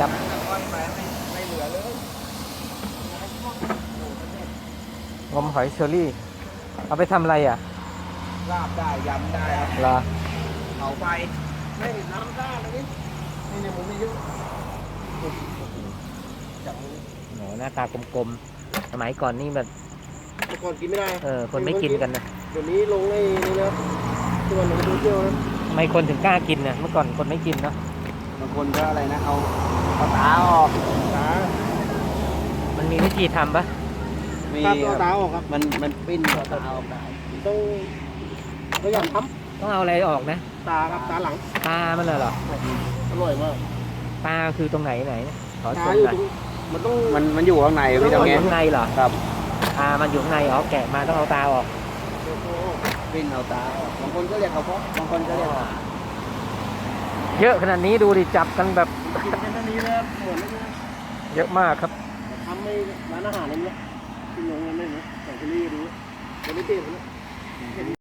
จับก้อยไปไม่ไม่เหลือเลยงมหอยเชอรี่ เอาไปทำอะไรอะลาบได้ยำได้ครับเหรอเผาไฟไม่น้ำได้เลยนี่นี่เนี่ยผมไม่เยอะจับมือโหหน้าตากลมๆ สมัยก่อนนี่แบบ แต่ก่อนกินไม่ได้เออ คนไม่กินกันนะเดี๋ยวนี้ลงในนี่นะตัวหนึ่งดูเที่ยวนะ ทำไมคนถึงกล้ากินนะเมื่อก่อนคนไม่กินเนาะ บางคนก็อะไรนะเอาเอาตาออกตามันมีวิธีทำปะมีตาตัวตาออกครับ มันมันปิ้นตัวตาออกได้ต้องพยายามทต้องเอาอะไรออกนะำตาครับตาหลัง ตา มันเลยเหรออร่อยมาก ตาคือตรงไหนไหนนะขอชตามอยู่หน่อยตรงมันต้องมันมันอยู่ข้างในมันพี่อตรงนี้ยู่ข้างในเหรอครับตามันอยู่ข้างในอ๋อแกะมาต้องเอาตาออกปิ้นเอาตาออกบางคนก็เรียกเขาเพาะบางคนก็เรียกตา เยอะขนาดนี้ดูดิจับกันแบบกินแค่นี้แล้วเหมือนไม่เยอะมากครับทำไม่ร้านอาหารอะไรเงี้ยกินโรงแรมอะไรเงี้ยแต่ที่นี่ดูเดี๋ยวไม่เต็มนะ